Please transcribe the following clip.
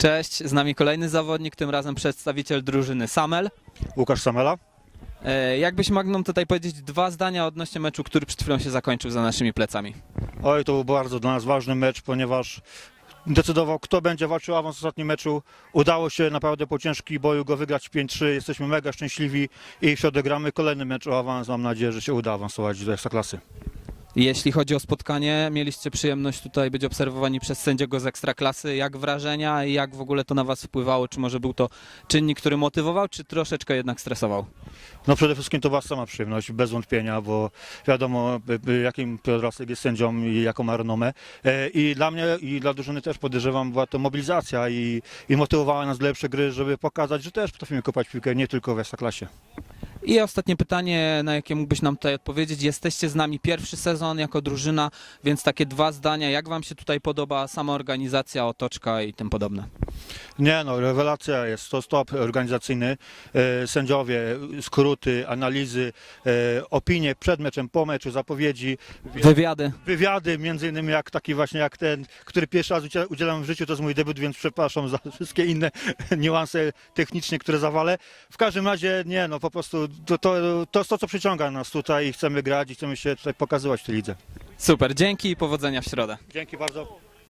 Cześć, z nami kolejny zawodnik, tym razem przedstawiciel drużyny Samel. Łukasz Samela. E, Jakbyś mógł nam tutaj powiedzieć dwa zdania odnośnie meczu, który przed chwilą się zakończył za naszymi plecami? Oj, to był bardzo dla nas ważny mecz, ponieważ decydował, kto będzie walczył o awans w ostatnim meczu. Udało się naprawdę po ciężkim boju go wygrać 5-3. Jesteśmy mega szczęśliwi i jeśli odegramy kolejny mecz o awans, mam nadzieję, że się uda awansować do Ekstraklasy. Jeśli chodzi o spotkanie, mieliście przyjemność tutaj być obserwowani przez sędziego z Ekstraklasy. Jak wrażenia i jak w ogóle to na was wpływało? Czy może był to czynnik, który motywował, czy troszeczkę jednak stresował? No przede wszystkim to była sama przyjemność, bez wątpienia, bo wiadomo jakim Piotrasek jest sędzią i jaką ma renomę. E, I dla mnie i dla drużyny też podejrzewam była to mobilizacja i, i motywowała nas do lepszej gry, żeby pokazać, że też potrafimy kopać piłkę nie tylko w Ekstraklasie. I ostatnie pytanie, na jakie mógłbyś nam tutaj odpowiedzieć. Jesteście z nami pierwszy sezon jako drużyna, więc takie dwa zdania. Jak wam się tutaj podoba sama organizacja, otoczka i tym podobne? Nie no, rewelacja jest, to stop organizacyjny, e, sędziowie, skróty, analizy, e, opinie przed meczem, po meczu, zapowiedzi, Wywiady. wywiady, między innymi jak taki właśnie jak ten, który pierwszy raz udziela- udzielam w życiu, to jest mój debiut, więc przepraszam za wszystkie inne niuanse techniczne, które zawalę. W każdym razie nie no, po prostu to, to, to jest to, co przyciąga nas tutaj i chcemy grać i chcemy się tutaj pokazywać w tej lidze. Super, dzięki i powodzenia w środę. Dzięki bardzo.